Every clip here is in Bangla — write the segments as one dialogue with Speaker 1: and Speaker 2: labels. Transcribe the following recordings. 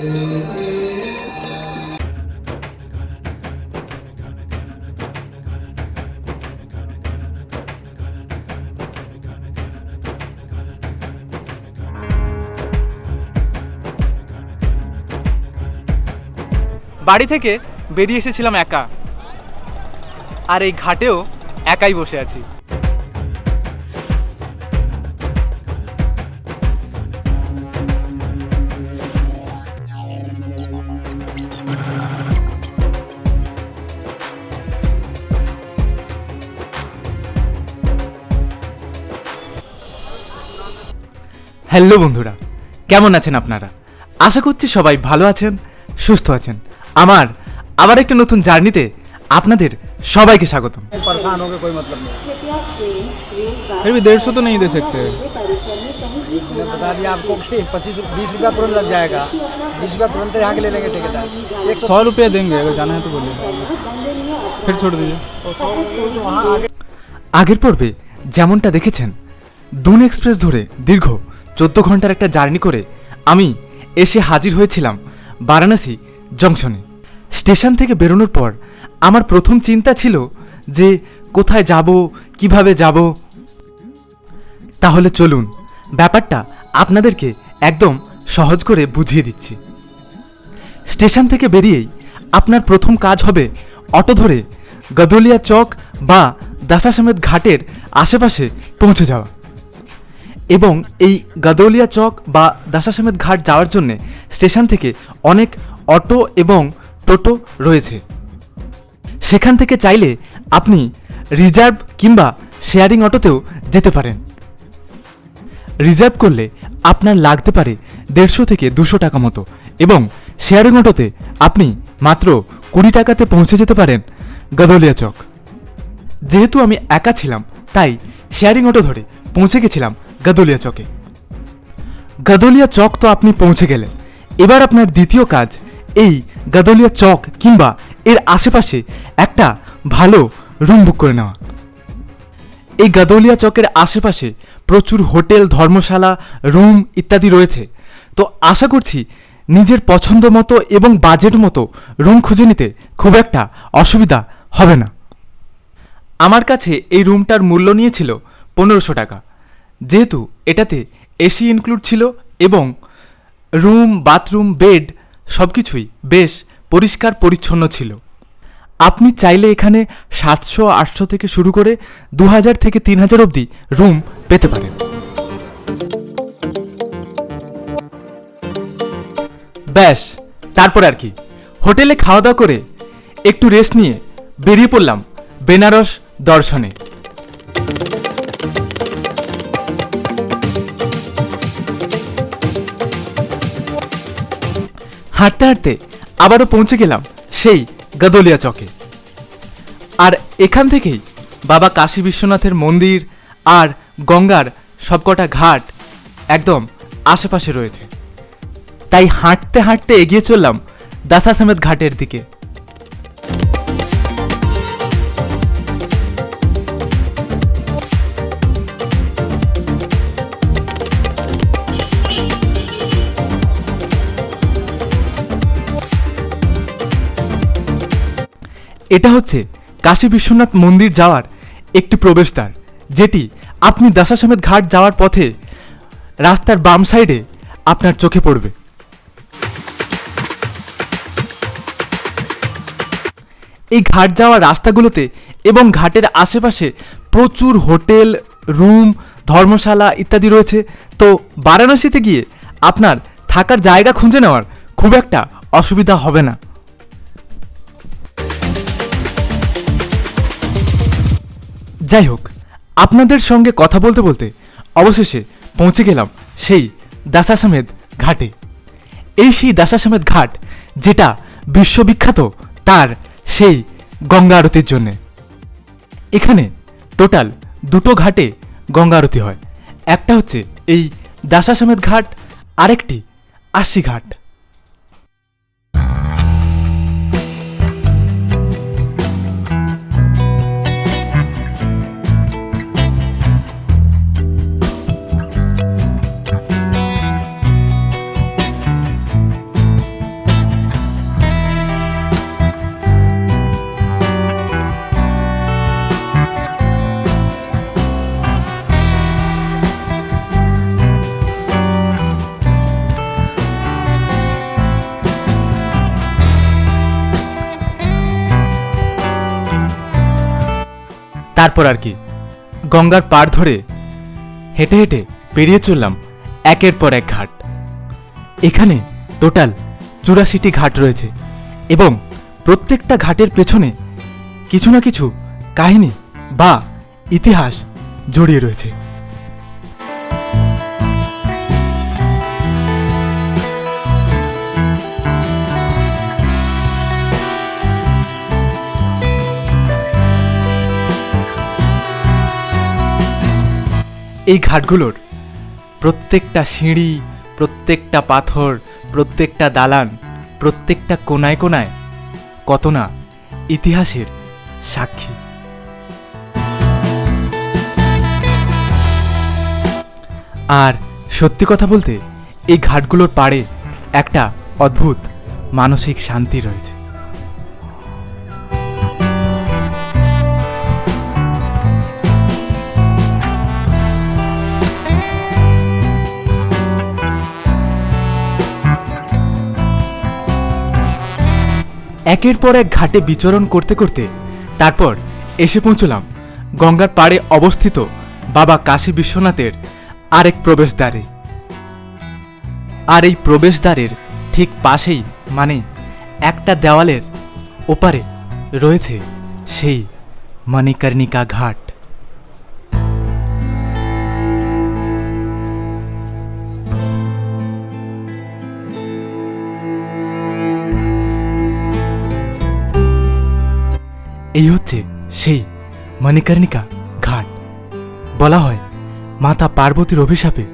Speaker 1: বাড়ি থেকে বেরিয়ে এসেছিলাম একা। আর এই ঘাটেও একাই বসে আছি। হ্যালো বন্ধুরা কেমন আছেন আপনারা আশা করছি সবাই ভালো আছেন সুস্থ আছেন আমার আবার একটা নতুন জার্নিতে আপনাদের সবাইকে স্বাগতম
Speaker 2: परेशान होकर कोई मतलब नहीं
Speaker 3: फिर भी डेढ़ सौ तो नहीं दे सकते
Speaker 2: मैंने बता दिया आपको कि पच्चीस बीस रुपया तुरंत लग जाएगा बीस रुपया तुरंत यहाँ के ले लेंगे ठेकेदार एक सौ
Speaker 3: सौ रुपया देंगे अगर जाना है तो बोलिए फिर छोड़ दीजिए
Speaker 2: तो सौ तो वहाँ आगे
Speaker 1: আগের পর্বে যেমনটা দেখেছেন দুন এক্সপ্রেস ধরে দীর্ঘ চোদ্দ ঘণ্টার একটা জার্নি করে আমি এসে হাজির হয়েছিলাম বারাণসী জংশনে। স্টেশন থেকে বেরোনোর পর আমার প্রথম চিন্তা ছিল যে কোথায় যাব, কীভাবে যাব। তাহলে চলুন, ব্যাপারটা আপনাদেরকে একদম সহজ করে বুঝিয়ে দিচ্ছি। স্টেশন থেকে বেরিয়েই আপনার প্রথম কাজ হবে অটো ধরে গদলিয়া চক বা দাসাসমেত ঘাটের আশেপাশে পৌঁছে যাওয়া। এবং এই গদলিয়া চক বা দাসাসমেত ঘাট যাওয়ার জন্যে স্টেশন থেকে অনেক অটো এবং টোটো রয়েছে। সেখান থেকে চাইলে আপনি রিজার্ভ কিংবা শেয়ারিং অটোতেও যেতে পারেন। রিজার্ভ করলে আপনার লাগতে পারে দেড়শো থেকে দুশো টাকা মতো এবং শেয়ারিং অটোতে আপনি মাত্র কুড়ি টাকাতে পৌঁছে যেতে পারেন গদলিয়া চক। যেহেতু আমি একা ছিলাম, তাই শেয়ারিং অটো ধরে পৌঁছে গেছিলাম গদলিয়া চকে। গদলিয়া চক তো আপনি পৌঁছে গেলেন। এবার আপনার দ্বিতীয় কাজ, এই গদলিয়া চক কিংবা এর আশেপাশে একটা ভালো রুম বুক করে নেওয়া। এই গাদলিয়া চকের আশেপাশে প্রচুর হোটেল, ধর্মশালা, রুম ইত্যাদি রয়েছে। তো আশা করছি নিজের পছন্দ মতো এবং বাজেট মতো রুম খুঁজে নিতে খুব একটা অসুবিধা হবে না। আমার কাছে এই রুমটার মূল্য নিয়েছিল পনেরোশো টাকা। যেহেতু এটাতে এসি ইনক্লুড ছিল এবং রুম বাথরুম বেড সব কিছুই বেশ পরিষ্কার পরিচ্ছন্ন ছিল। আপনি চাইলে এখানে সাতশো, আটশো থেকে শুরু করে দু হাজার থেকে তিন হাজার অবধি রুম পেতে পারেন। ব্যাস, তারপর আর কি। হোটেলে খাওয়া দাওয়া করে একটু রেস্ট নিয়ে বেরিয়ে পড়লাম বেনারস দর্শনে। হাঁটতে হাঁটতে আবারও পৌঁছে গেলাম সেই গদলিয়া চকে। আর এখান থেকেই বাবা কাশী বিশ্বনাথের মন্দির আর গঙ্গার সবকটা ঘাট একদম আশেপাশে রয়েছে। তাই হাঁটতে হাঁটতে এগিয়ে চললাম দাসা সমেত ঘাটের দিকে। এটা হচ্ছে কাশী বিশ্বনাথ মন্দির যাওয়ার একটি প্রবেশদ্বার, যেটি আপনি দাসাসমেত ঘাট যাওয়ার পথে রাস্তার বাম সাইডে আপনার চোখে পড়বে। এই ঘাট যাওয়ার রাস্তাগুলোতে এবং ঘাটের আশেপাশে প্রচুর হোটেল, রুম, ধর্মশালা ইত্যাদি রয়েছে। তো বারাণসীতে গিয়ে আপনার থাকার জায়গা খুঁজে নেওয়ার খুব একটা অসুবিধা হবে না। যাই হোক, আপনাদের সঙ্গে কথা বলতে বলতে অবশেষে পৌঁছে গেলাম সেই দাসাসমেদ ঘাটে। এই সেই দাসাসমেদ ঘাট যেটা বিশ্ববিখ্যাত তার সেই গঙ্গা আরতির জন্যে। এখানে টোটাল দুটো ঘাটে গঙ্গা আরতি হয়। একটা হচ্ছে এই দাসাসমেদ ঘাট, আরেকটি আশি ঘাট। তারপর আর কি। গঙ্গার পার ধরে হেঁটে হেঁটে পেরিয়ে চললাম একের পর এক ঘাট। এখানে টোটাল চুরাশিটি ঘাট রয়েছে এবং প্রত্যেকটা ঘাটের পেছনে কিছু না কিছু কাহিনী বা ইতিহাস জড়িয়ে রয়েছে। এই ঘাটগুলোর প্রত্যেকটা সিঁড়ি, প্রত্যেকটা পাথর, প্রত্যেকটা দালান, প্রত্যেকটা কোনায় কোনায় কত না ইতিহাসের সাক্ষী। আর সত্যি কথা বলতে, এই ঘাটগুলোর পাড়ে একটা অদ্ভুত মানসিক শান্তি রয়েছে। একের পর এক ঘাটে বিচরণ করতে করতে তারপর এসে পৌঁছলাম গঙ্গার পাড়ে অবস্থিত বাবা কাশী বিশ্বনাথের আরেক প্রবেশদ্বারে। আর এই প্রবেশদ্বারের ঠিক পাশেই মানে একটা দেওয়ালের ওপারে রয়েছে সেই মণিকর্ণিকা ঘাট। এই হচ্ছে সেই মণিকর্ণিকা ঘাট। বলা হয়, মাতা পার্বতীর অভিশাপে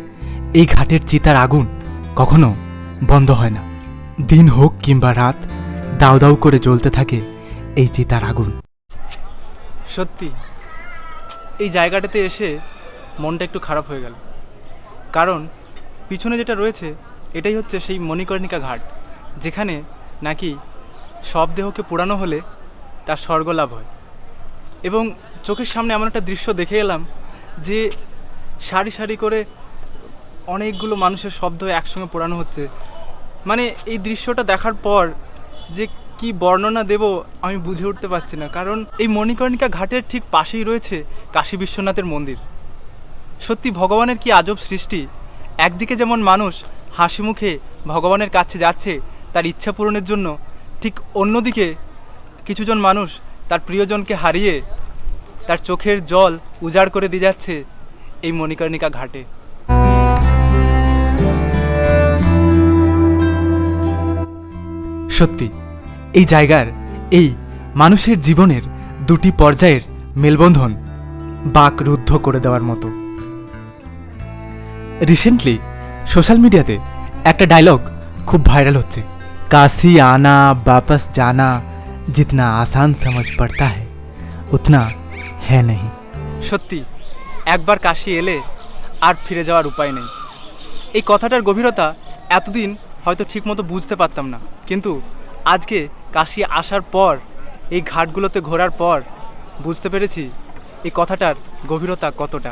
Speaker 1: এই ঘাটের চিতার আগুন কখনো বন্ধ হয় না। দিন হোক কিংবা রাত দাউ দাউ করে জ্বলতে থাকে এই চিতার আগুন। সত্যি, এই জায়গাটাতে এসে মনটা একটু খারাপ হয়ে গেল। কারণ, পিছনে যেটা রয়েছে, এটাই হচ্ছে সেই মণিকর্ণিকা ঘাট, যেখানে নাকি সব দেহকে পোড়ানো হলে তার স্বর্গ লাভ হয়। এবং চোখের সামনে এমন একটা দৃশ্য দেখে এলাম যে সারি সারি করে অনেকগুলো মানুষের শব্দ একসঙ্গে পোড়ানো হচ্ছে। মানে এই দৃশ্যটা দেখার পর যে কি বর্ণনা দেব আমি বুঝে উঠতে পারছি না। কারণ এই মণিকর্ণিকা ঘাটের ঠিক পাশেই রয়েছে কাশী বিশ্বনাথের মন্দির। সত্যি ভগবানের কি আজব সৃষ্টি? একদিকে যেমন মানুষ হাসি মুখে ভগবানের কাছে যাচ্ছে তার ইচ্ছা পূরণের জন্য, ঠিক অন্যদিকে কিছুজন মানুষ তার প্রিয়জনকে হারিয়ে তার চোখের জল উজাড় করে দিয়ে যাচ্ছে এই মণিকর্ণিকা ঘাটে। সত্যি, এই জায়গার, এই মানুষের জীবনের দুটি পর্যায়ের মেলবন্ধন বাক রুদ্ধ করে দেওয়ার মতো। রিসেন্টলি সোশ্যাল মিডিয়াতে একটা ডায়লগ খুব ভাইরাল হচ্ছে। কাশি আনা, বাপস জানা জিতনা আসান সমাজ পড়তা है উতনা है नहीं সত্যি একবার কাশি এলে আর ফিরে যাওয়ার উপায় নেই এই কথাটার গভীরতা এতদিন হয়তো ঠিকমতো বুঝতে পারতাম না কিন্তু আজকে কাশি আসার পর এই ঘাটগুলোতে ঘোরার পর বুঝতে পেরেছি এই কথাটার গভীরতা কতটা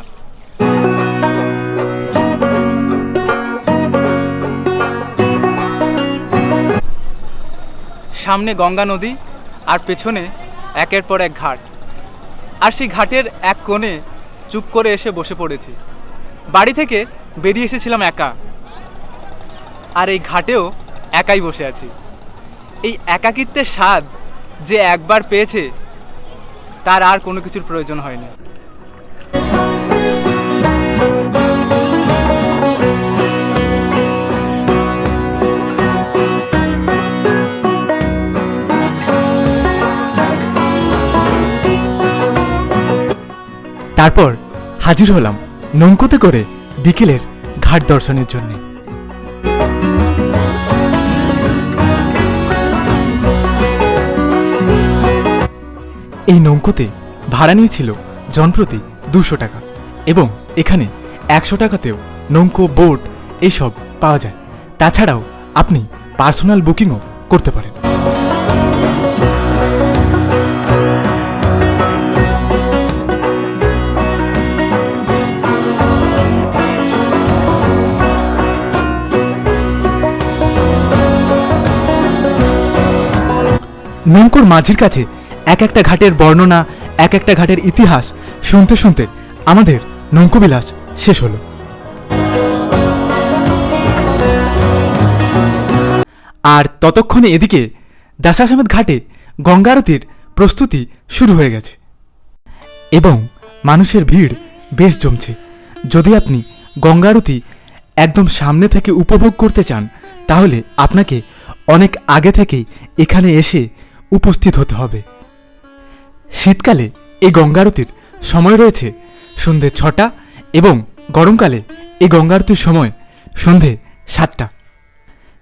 Speaker 1: সামনে গঙ্গা নদী আর পেছনে একের পর এক ঘাট। আর সেই ঘাটের এক কোণে চুপ করে এসে বসে পড়েছি। বাড়ি থেকে বেরিয়ে এসেছিলাম একা। আর এই ঘাটেও একাই বসে আছি। এই একাকিত্বের স্বাদ যে একবার পেয়েছে, তার আর কোনো কিছুর প্রয়োজন হয়নি। তারপর হাজির হলাম নৌকোতে করে বিকেলের ঘাট দর্শনের জন্য। এই নৌকোতে ভাড়া নিয়েছিল জনপ্রতি দুশো টাকা এবং এখানে একশো টাকাতেও নৌকো, বোট এসব পাওয়া যায়। তাছাড়াও আপনি পার্সোনাল বুকিংও করতে পারেন। নৌকোর মাঝির কাছে এক একটা ঘাটের বর্ণনা, এক একটা ঘাটের ইতিহাস শুনতে শুনতে আমাদের নৌকবিলাস শেষ হলো। আর ততক্ষণে এদিকে দাসাসমেদ ঘাটে গঙ্গা আরতির প্রস্তুতি শুরু হয়ে গেছে। এবং মানুষের ভিড় বেশ জমছে। যদি আপনি গঙ্গা আরতি একদম সামনে থেকে উপভোগ করতে চান, তাহলে আপনাকে অনেক আগে থেকেই এখানে এসে উপস্থিত হতে হবে। শীতকালে এই গঙ্গা আরতির সময় রয়েছে সন্ধে ছটা এবং গরমকালে এই গঙ্গা আরতির সময় সন্ধে সাতটা।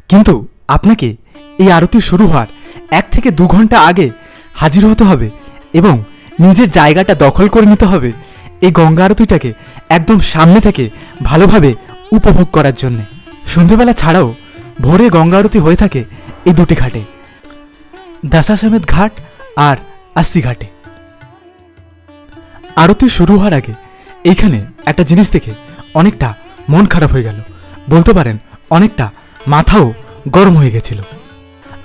Speaker 1: কিন্তু আপনাকে এই আরতি শুরু হওয়ার এক থেকে দু ঘণ্টা আগে হাজির হতে হবে এবং নিজের জায়গাটা দখল করে নিতে হবে এই গঙ্গা আরতিটাকে একদম সামনে থেকে ভালোভাবে উপভোগ করার জন্যে। সন্ধেবেলা ছাড়াও ভোরে গঙ্গা আরতি হয়ে থাকে এই দুটি ঘাটে। দাসাসমেদ ঘাট আর আসি ঘাটে। আরতি শুরু হওয়ার আগে এইখানে একটা জিনিস দেখে অনেকটা মন খারাপ হয়ে গেল। বলতে পারেন অনেকটা মাথাও গরম হয়ে গেছিল।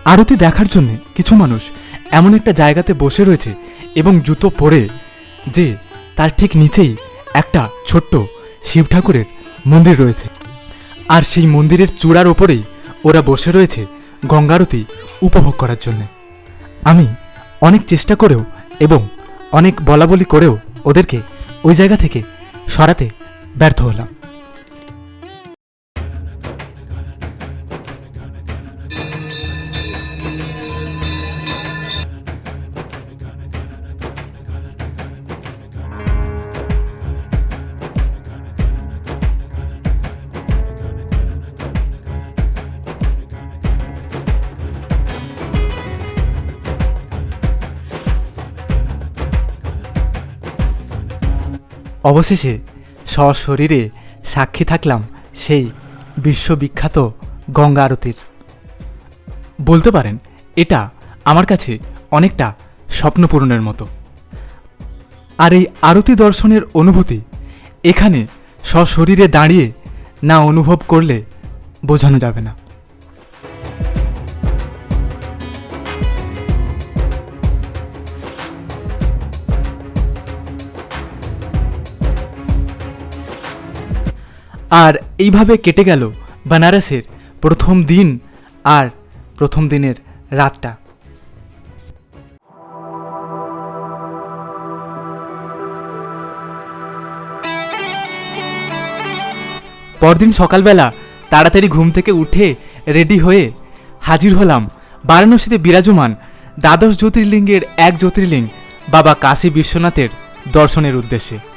Speaker 1: আরতি দেখার জন্য কিছু মানুষ এমন একটা জায়গাতে বসে রয়েছে এবং জুতো পরে যে তার ঠিক নিচেই একটা ছোট্ট শিব ঠাকুরের মন্দির রয়েছে। আর সেই মন্দিরের চূড়ার ওপরেই ওরা বসে রয়েছে গঙ্গারতি উপভোগ করার জন্য। আমি অনেক চেষ্টা করেও এবং অনেক বলাবলি করেও ওদেরকে ওই জায়গা থেকে সরাতে ব্যর্থ হলাম। অবশেষে সশরীরে সাক্ষী থাকলাম সেই বিশ্ববিখ্যাত গঙ্গা আরতির। বলতে পারেন, এটা আমার কাছে অনেকটা স্বপ্নপূরণের মতো। আর এই আরতি দর্শনের অনুভূতি এখানে সশরীরে দাঁড়িয়ে না অনুভব করলে বোঝানো যাবে না। আর এইভাবে কেটে গেল বেনারসের প্রথম দিন আর প্রথম দিনের রাতটা। পরদিন সকালবেলা তাড়াতাড়ি ঘুম থেকে উঠে রেডি হয়ে হাজির হলাম বারাণসীতে বিরাজমান দ্বাদশ জ্যোতির্লিঙ্গের এক জ্যোতির্লিঙ্গ বাবা কাশী বিশ্বনাথের দর্শনের উদ্দেশ্যে।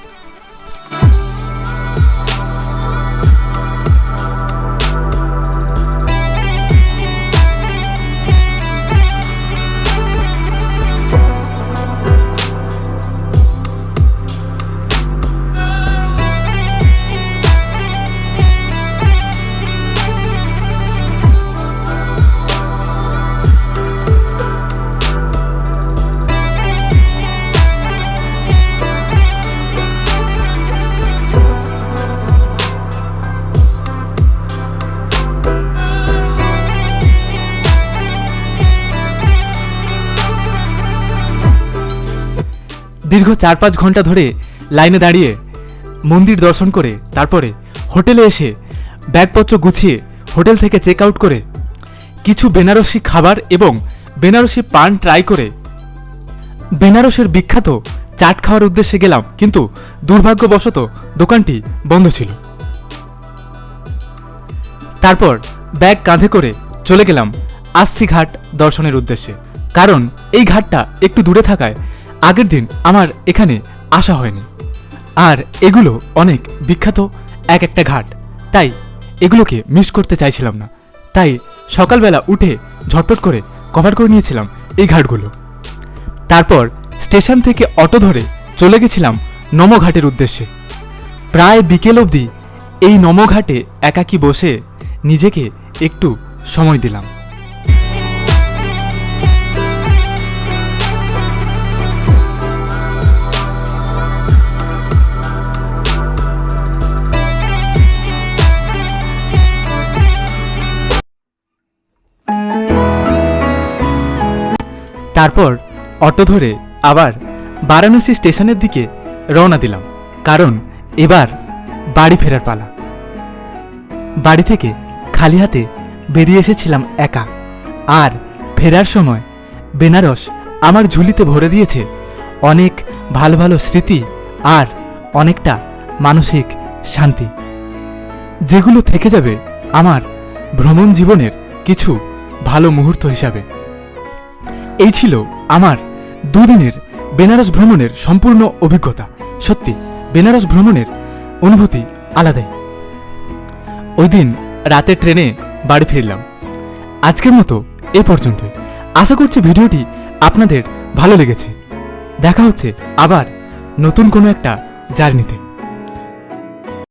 Speaker 1: দীর্ঘ চার পাঁচ ঘণ্টা ধরে লাইনে দাঁড়িয়ে মন্দির দর্শন করে, তারপরে হোটেলে এসে ব্যাগপত্র গুছিয়ে হোটেল থেকে চেক আউট করে কিছু বেনারসি খাবার এবং বেনারসি পান ট্রাই করে। বেনারসের বিখ্যাত চাট খাওয়ার উদ্দেশ্যে গেলাম, কিন্তু দুর্ভাগ্যবশত দোকানটি বন্ধ ছিল। তারপর ব্যাগ কাঁধে করে চলে গেলাম আস্সি ঘাট দর্শনের উদ্দেশ্যে। কারণ এই ঘাটটা একটু দূরে থাকায় আগের দিন আমার এখানে আসা হয়নি। আর এগুলো অনেক বিখ্যাত এক একটা ঘাট। তাই এগুলোকে মিস করতে চাইছিলাম না। তাই সকালবেলা উঠে ঝটপট করে কভার করে নিয়েছিলাম এই ঘাটগুলো। তারপর স্টেশন থেকে অটো ধরে চলে গেছিলাম নমঘাটের উদ্দেশ্যে। প্রায় বিকেল অবধি এই নমঘাটে একাকী বসে নিজেকে একটু সময় দিলাম। তারপর অটো ধরে আবার বারাণসী স্টেশনের দিকে রওনা দিলাম, কারণ এবার বাড়ি ফেরার পালা। বাড়ি থেকে খালি হাতে বেরিয়ে এসেছিলাম একা। আর ফেরার সময় বেনারস আমার ঝুলিতে ভরে দিয়েছে অনেক ভালো ভালো স্মৃতি আর অনেকটা মানসিক শান্তি। যেগুলো থেকে যাবে আমার ভ্রমণ জীবনের কিছু ভালো মুহূর্ত হিসাবে। এই ছিল আমার দুদিনের বেনারস ভ্রমণের সম্পূর্ণ অভিজ্ঞতা। সত্যি, বেনারস ভ্রমণের অনুভূতি আলাদাই। ওই দিন রাতে ট্রেনে বাড়ি ফিরলাম। আজকের মতো এ পর্যন্ত। আশা করছি ভিডিওটি আপনাদের ভালো লেগেছে। দেখা হচ্ছে আবার নতুন কোনো একটা জার্নিতে।